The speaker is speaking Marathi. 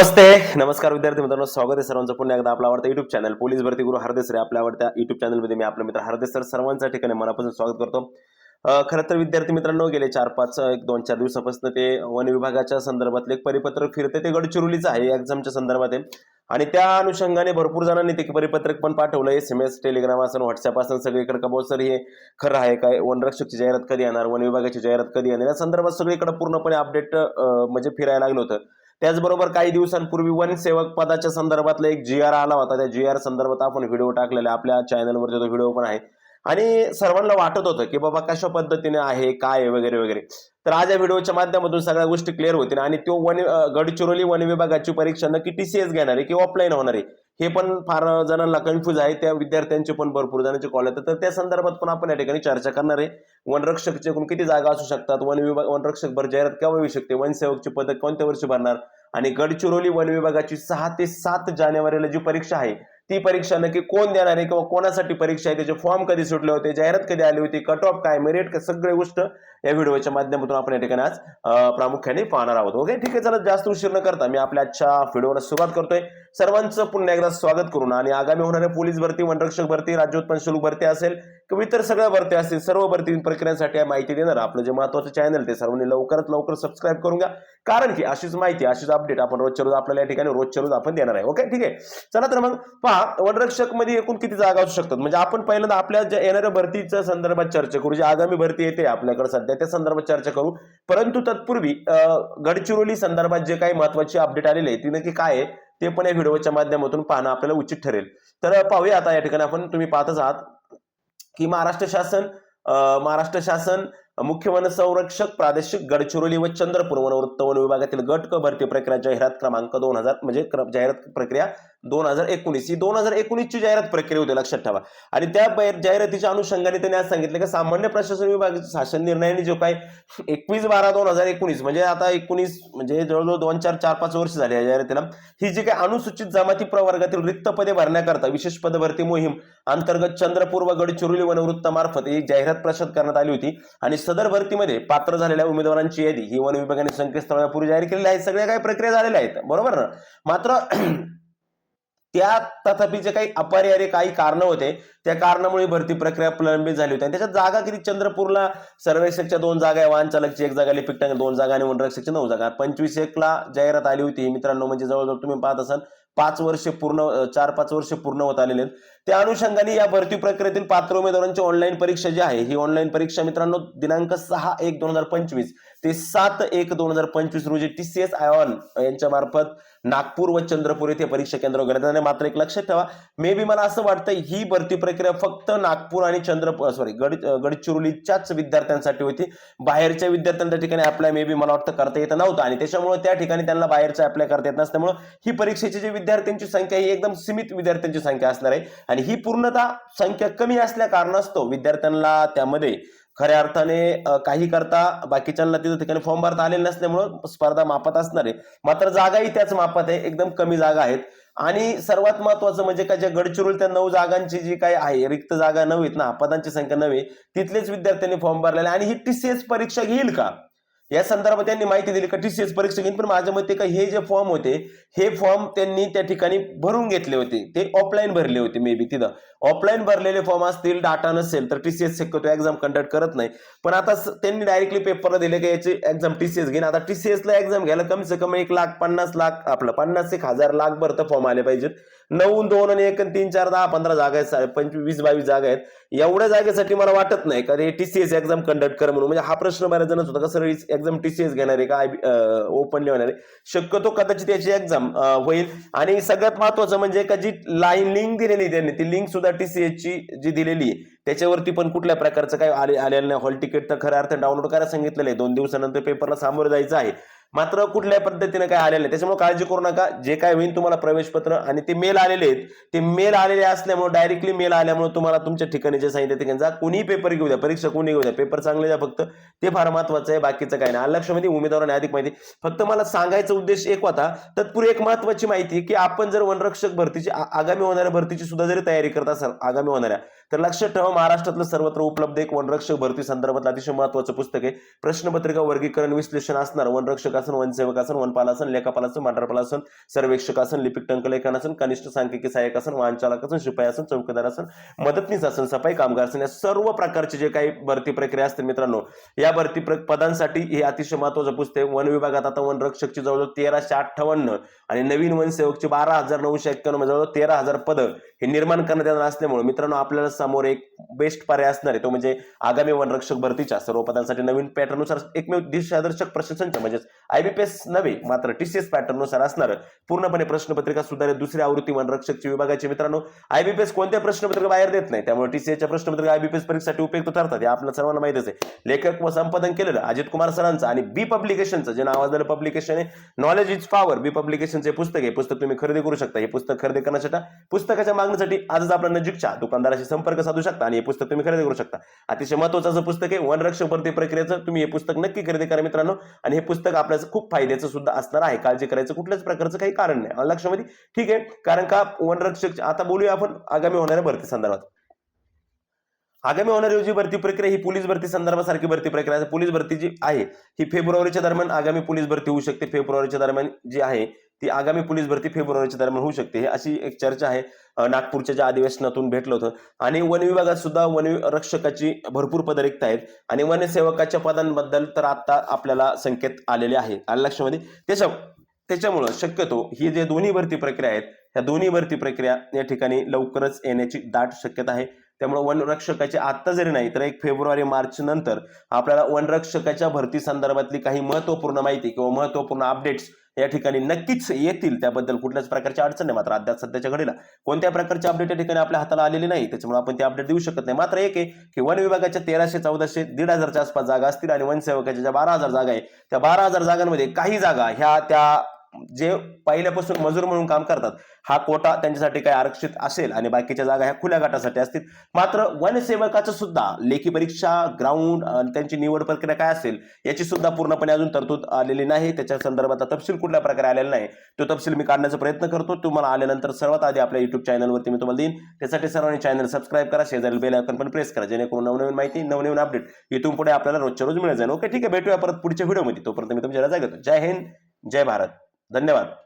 नमस्ते नमस्कार विद्यार्थी मित्रांनो स्वागत आहे सर्वांचं पुन्हा एकदा आपला आवडता युट्यूब चॅनल पोलीस भरती गुरु हरदेसरे. आपल्या आवडत्या युट्यूब चॅनलमध्ये मी आपला मित्र हरदेस सर सर्वांच्या ठिकाणी मनापासून स्वागत करतो. खरं तर विद्यार्थी मित्रांनो गेले चार पाच एक दोन चार दिवसापासून ते वन विभागाच्या संदर्भातले एक परिपत्रक फिरते ते गडचिरोलीचं आहे एक्झामच्या संदर्भात आहे. आणि त्या अनुषंगाने भरपूर जणांनी ते परिपत्रक पण पाठवलं एस एम एस टेलिग्राम असून व्हॉट्सअप असून सगळीकडे. कबो सर हे खरं आहे काय? वनरक्षकची जाहिरात कधी येणार? वन विभागाची जाहिरात कधी येणार? या संदर्भात सगळीकडे पूर्णपणे अपडेट म्हणजे फिरायला लागलं होतं. त्याचबरोबर काही दिवसांपूर्वी वन सेवक पदाच्या संदर्भातला एक जी आर आला होता. त्या जी आर संदर्भात आपण व्हिडिओ टाकलेला आपल्या चॅनलवरती तो व्हिडिओ पण आहे. आणि सर्वांना वाटत होतं की बाबा कशा पद्धतीने आहे काय वगैरे वगैरे. तर आज या व्हिडिओच्या माध्यमातून सगळ्या गोष्टी क्लिअर होतील आणि तो वन गडचिरोली वन विभागाची परीक्षा नक्की टी सी एस घेणार आहे की ऑफलाईन होणार आहे? हे पण फार जणांना कन्फ्युज आहे. त्या विद्यार्थ्यांचे पण भरपूर जणांचे कॉल येतात. तर त्या संदर्भात पण आपण या ठिकाणी चर्चा करणार आहे. वनरक्षकचे एकूण किती जागा असू शकतात? वन विभाग वनरक्षक भर जाहिरात केव्हा येऊ शकते? वनसेवकची पदक कोणत्या वर्षी भरणार? आणि गडचिरोली वन विभागाची सहा ते सात जानेवारीला जी परीक्षा आहे ती परीक्षा नक्की कोण देणार आहे किंवा कोणासाठी परीक्षा आहे? त्याचे फॉर्म कधी सुटले होते? जाहिरात कधी आली होती? कट ऑफ काय? मेरिट काय? सगळी गोष्ट या व्हिडिओच्या माध्यमातून आपण या ठिकाणी आज प्रामुख्याने पाहणार आहोत. ओके ठीक आहे चला जास्त उशीर न करता मी आपल्या आजच्या व्हिडिओला सुरुवात करतोय. सर्वांचं पुन्हा एकदा स्वागत करून आणि आगामी होणाऱ्या पोलीस भरती वनरक्षक भरती राज्योत्पन्न शुल्क भरती असेल किंवा इतर सगळ्या भरत्या असतील सर्व भरती प्रक्रियांसाठी माहिती देणार आपलं जे महत्वाचं चॅनल ते सर्वांनी लवकरात लवकर सबस्क्राईब करून घ्या. कारण की अशीच माहिती अशीच अपडेट आपण रोजच्या रोज आपल्याला या ठिकाणी रोजच्या रोज आपण देणार आहे. ओके ठीक आहे? चला तर मग पहा वनरक्षकमध्ये एकूण किती जागा असू शकतात? म्हणजे आपण पहिल्यांदा आपल्या ज्या येणाऱ्या भरतीच्या संदर्भात चर्चा करू. जी आगामी भरती येते आपल्याकडे सध्या त्या संदर्भात चर्चा करू. परंतु तत्पूर्वी गडचिरोली संदर्भात जे काही महत्वाची अपडेट आलेली आहे ती नक्की काय आहे? ते पण या व्हिडिओच्या माध्यमातून पाहणं आपल्याला उचित ठरेल. तर पाहूया आता या ठिकाणी आपण तुम्ही पाहतच आहात की महाराष्ट्र शासन अं, महाराष्ट्र शासन मुख्य वन संरक्षक प्रादेशिक गडचिरोली व चंद्रपूर वनवृत्त वन विभागातील गट क भरती प्रक्रिया जाहिरात क्रमांक दोन हजार म्हणजे जाहिरात प्रक्रिया दोन हजार एकोणीस. ही दोन हजार एकोणीसची जाहिरात प्रक्रिया होती लक्षात ठेवा. आणि त्या जाहिरातीच्या अनुषंगाने त्यांनी आज सांगितलं की सामान्य प्रशासन विभाग शासन निर्णयाने जो काय एकवीस बारा दोन हजार एकोणीस म्हणजे आता एकोणीस म्हणजे जवळजवळ दोन चार चार पाच वर्ष झाले या जाहिरातीला. ही जी काही अनुसूचित जमाती प्रवर्गातील रिक्त पदे भरण्याकरता विशेष पदभरती मोहीम अंतर्गत चंद्रपूर व गडचिरोली वनवृत्तामार्फत ही जाहिरात प्रसिद्ध करण्यात आली होती. आणि सदर भरतीमध्ये पात्र झालेल्या उमेदवारांची यादी ही वन विभागाने संकेतस्थळापूर्वी जाहीर केलेली आहे. सगळ्या काही प्रक्रिया झालेल्या आहेत. बरोबर ना? मात्र त्या तथापि जे काही अपरिहार्य काही कारण होते त्या कारणामुळे भरती प्रक्रिया प्रलंबित झाली होती. आणि त्याच्यात जागा किती? चंद्रपूरला सर्वेक्षकच्या दोन जागा आहे वाहन चालकची एक जागा लिपिक दोन जागा आणि वनरक्षकची नऊ जागा. पंचवीस एकला जाहिरात आली होती. मित्रांनो म्हणजे जवळजवळ तुम्ही पाहत असाल पाच वर्ष पूर्ण चार पाच वर्ष पूर्ण होत आलेले आहेत. त्या अनुषंगाने या भरती प्रक्रियेतील पात्र उमेदवारांची ऑनलाईन परीक्षा जी आहे ही ऑनलाईन परीक्षा मित्रांनो दिनांक सहा एक दोन हजार पंचवीस ते सात एक दोन हजार पंचवीस रोजी टी सी एस आयॉन यांच्या मार्फत नागपूर व चंद्रपूर येथे परीक्षा केंद्र वगैरे आणि मात्र एक लक्षात ठेवा मे बी मला असं वाटतं ही भरती प्रक्रिया फक्त नागपूर आणि चंद्रपूर सॉरी गड गडचिरोलीच्याच विद्यार्थ्यांसाठी होती. बाहेरच्या विद्यार्थ्यांच्या ठिकाणी अप्लाय मे बी मला वाटतं करता येत नव्हतं. आणि त्याच्यामुळे त्या ठिकाणी त्यांना बाहेरचं अप्लाय करता येत नसल्यामुळे ही परीक्षेची जी विद्यार्थ्यांची संख्या ही एकदम सीमित विद्यार्थ्यांची संख्या असणार आहे. आणि ही पूर्णतः संख्या कमी असल्या कारणास्तव विद्यार्थ्यांना त्यामध्ये खऱ्या अर्थाने काही करता बाकीच्यांना तिथं ठिकाणी फॉर्म भरता आलेले नसल्यामुळं स्पर्धा मापात असणार आहे. मात्र जागाही त्याच मापात आहे एकदम कमी जागा आहेत. आणि सर्वात महत्वाचं म्हणजे का ज्या गडचिरोली त्या नऊ जागांची जी काय आहे रिक्त जागा नऊ आहेत ना पदांची संख्या नव्हे तिथलेच विद्यार्थ्यांनी फॉर्म भरलेले आणि ही टीसीएस परीक्षा घेईल का? या संदर्भात त्यांनी माहिती दिली का टीसीएस परीक्षा घेईन. पण माझ्या मते का हे जे फॉर्म होते हे फॉर्म त्यांनी त्या ठिकाणी भरून घेतले होते. ते ऑफलाईन भरले होते मे बी तिथं. ऑफलाईन भरलेले फॉर्म असतील डाटा नसेल तर टीसीएस शक्यतो एक्झाम कंडक्ट करत नाही. पण आता त्यांनी डायरेक्टली पेपरला दिले की याची एक्झाम टीसीएस घेईन. आता TCS ला एक्झाम घ्यायला कमी से कमी एक लाख पन्नास लाख आपलं पन्नास एक हजार लाख भर तर फॉर्म आले पाहिजेत. नऊ दोन आणि एक आणि तीन चार दहा पंधरा जागा आहेत पंचवीस वीस बावीस जागा आहेत. एवढ्या जागेसाठी मला वाटत नाही का ते टीसीएस एक्झाम कंडक्ट कर म्हणून. म्हणजे हा प्रश्न बऱ्याच जणच होता का सर एक्झाम टीसीएस घेणार आहे का ओपनली होणार. आहे शक्यतो कदाचित याची एक्झाम होईल. आणि सगळ्यात महत्वाचं म्हणजे का जी लाईन लिंक दिलेली त्यांनी ती लिंक सुद्धा टीसीएस ची जी दिलेली आहे त्याच्यावरती पण कुठल्या प्रकारचं काही आले आलेलं नाही. हॉल तिकीट तर खऱ्या अर्थ डाउनलोड करायला सांगितलेलं आहे. दोन दिवसानंतर पेपरला सामोरं जायचं आहे. मात्र कुठल्या पद्धतीने काय आलेलं आहे त्याच्यामुळे काळजी करू नका. जे काय होईल तुम्हाला प्रवेशपत्र आणि ते मेल आलेले आहेत. ते मेल आलेले असल्यामुळे डायरेक्टली मेल आल्यामुळे तुम्हाला तुमच्या ठिकाणी जे सांगितलं ते जा. कोणी पेपर घेऊ द्या. परीक्षा कोणी घेऊ द्या. पेपर चांगले द्या फक्त. ते फार महत्वाचं आहे. बाकीचं काय नाही. लक्षामध्ये उमेदवारांनी अधिक माहिती. फक्त मला सांगायचा उद्देश एक होता. तत्पूर्वी एक महत्वाची माहिती की आपण जर वनरक्षक भरतीची आगामी होणाऱ्या भरतीची सुद्धा जरी तयारी करत असाल आगामी होणाऱ्या तर लक्षात ठेवा महाराष्ट्रातलं सर्वत्र उपलब्ध एक वनरक्षक भरती संदर्भात अतिशय महत्वाचं पुस्तक आहे. प्रश्नपत्रिका वर्गीकरण विश्लेषण असणार. वनरक्षक असन वनसेवक असन वनपाल असन लेखापाल असन मंडळपाल असन सर्वेक्षक असन लिपिक टंकलेखन असन कनिष्ठ सांख्यिकी सहाय्यक असन वाहन चालक असन शिपाई असन चौकीदार असन मदतनीस असन सफाई कामगार असन या सर्व प्रकारचे जे काही भरती प्रक्रिया असते मित्रांनो या भरती पदांसाठी हे अतिशय महत्वाचं पुस्तक वन विभागात आता वन रक्षकची जवळजवळ तेराशे अठ्ठावन्न आणि नवीन वनसेवकची बारा हजार नऊशे एक्क्याण्णव जवळजवळ तेरा हजार पदं हे निर्माण करण्यात येणार असल्यामुळे मित्रांनो आपल्याला समोर एक बेस्ट पर्याय असणार आहे. तो म्हणजे आगामी वनरक्षक भरतीच्या सर्व पदांसाठी नवीन पॅटर्ननुसार एकमेव दिशादर्शक प्रशासनच्या म्हणजेच आयबीपीएस नव्हे मात्र टीसीएस पॅटर्ननुसार असणार पूर्णपणे प्रश्नपत्रिका सुधारित दुसऱ्या आवृत्ती वनरक्षकची विभागाचे. मित्रांनो आयबीपीएस कोणत्या प्रश्नपत्रिका बाहेर देत नाही त्यामुळे टीसीएसच्या प्रश्नपत्रिका आयबीपीएस परीक्षेसाठी उपयुक्त ठरतात हे आपल्या सर्वांना माहितीच आहे. लेखक व संपादन केलेलं अजित कुमार सरांचं आणि बी पब्लिकेशनचं जे नावाजलेलं पब्लिकेशन आहे नॉलेज इज पॉवर बी पब्लिकेशनचे पुस्तक हे पुस्तक तुम्ही खरेदी करू शकता. हे पुस्तक खरेदी करण्यासाठी पुस्तकाच्या मागणीसाठी आजच आपल्या नजीकच्या दुकानदाराशी संपर्क साधू शकता आणि हे पुस्तक तुम्ही खरेदी करू शकता. अतिशय महत्वाचं असं पुस्तक आहे वनरक्षक भरती प्रक्रियेचं. तुम्ही हे पुस्तक नक्की खरेदी करा मित्रांनो. आणि हे पुस्तक आपल्या आपल्याचं खूप फायद्याचं सुद्धा असणार आहे. काळजी करायचं कुठल्याच प्रकारचं काही कारण नाही. लक्षामध्ये ठीक आहे कारण का वनरक्षक आता बोलूया आपण आगामी होणाऱ्या भरती संदर्भात. आगामी होणारी जी भरती प्रक्रिया ही पोलीस भरती संदर्भासारखी भरती प्रक्रिया आहे. पोलीस भरती जी आहे ही फेब्रुवारीच्या दरम्यान आगामी पोलीस भरती होऊ शकते. फेब्रुवारीच्या दरम्यान जी आहे ती आगामी पोलीस भरती फेब्रुवारीच्या दरम्यान होऊ शकते. अशी एक चर्चा आहे. नागपूरच्या ज्या अधिवेशनातून भेटलं होतं आणि वन विभागात सुद्धा वन रक्षकाची भरपूर पदं रिक्त आहेत आणि वनसेवकाच्या पदांबद्दल तर आता आपल्याला संकेत आलेले आहे. आलं लक्षामध्ये त्याच्या त्याच्यामुळं शक्यतो ही जे दोन्ही भरती प्रक्रिया आहेत ह्या दोन्ही भरती प्रक्रिया या ठिकाणी लवकरच येण्याची दाट शक्यता आहे. त्यामुळे वनरक्षकाची आत्ता जरी नाही तर एक फेब्रुवारी मार्च नंतर आपल्याला वनरक्षकाच्या भरती संदर्भातली काही महत्त्वपूर्ण माहिती किंवा महत्त्वपूर्ण अपडेट्स या ठिकाणी नक्कीच येतील. त्याबद्दल कुठल्याच प्रकारची अडचण नाही. मात्र अद्याप सध्याच्या घडीला कोणत्या प्रकारचे अपडेट या ठिकाणी आपल्या हाताला आलेली नाही त्याच्यामुळे आपण ते अपडेट देऊ शकत नाही. मात्र एक आहे की वन विभागाच्या तेराशे चौदाशे दीड हजारच्या आसपास जागा असतील आणि वनसेवकाच्या ज्या बारा हजार जागा आहे त्या बारा हजार जागांमध्ये काही जागा ह्या त्या जे पहिल्यापासून मजूर म्हणून काम करतात हा कोटा त्यांच्यासाठी काही आरक्षित असेल आणि बाकीच्या जागा ह्या खुल्या गटासाठी असतील. मात्र वनसेवकाचं सुद्धा लेखी परीक्षा ग्राउंड त्यांची निवड प्रक्रिया काय असेल याची सुद्धा पूर्णपणे अजून तरतूद आलेली नाही. त्याच्या संदर्भात तपशील कुठल्या प्रकारे आलेला नाही तो तपशील मी काढण्याचा प्रयत्न करतो. तुम्हाला आल्यानंतर सर्वात आधी आपल्या युट्यूब चॅनलवरती मी तुम्हाला देईन. त्यासाठी सर्वांनी चॅनल सबस्क्राईब करा शेजारी बेल आयकॉन पण प्रेस करा जेणेकरून नवनवीन माहिती नवनवीन अपडेट इथून पुढे आपल्याला रोजच्या रोज मिळत जाईल. ओके ठीक आहे भेटूया परत पुढच्या व्हिडिओमध्ये तोपर्यंत मी तुमच्या रजा घेतो जय हिंद जय भारत. धन्यवाद.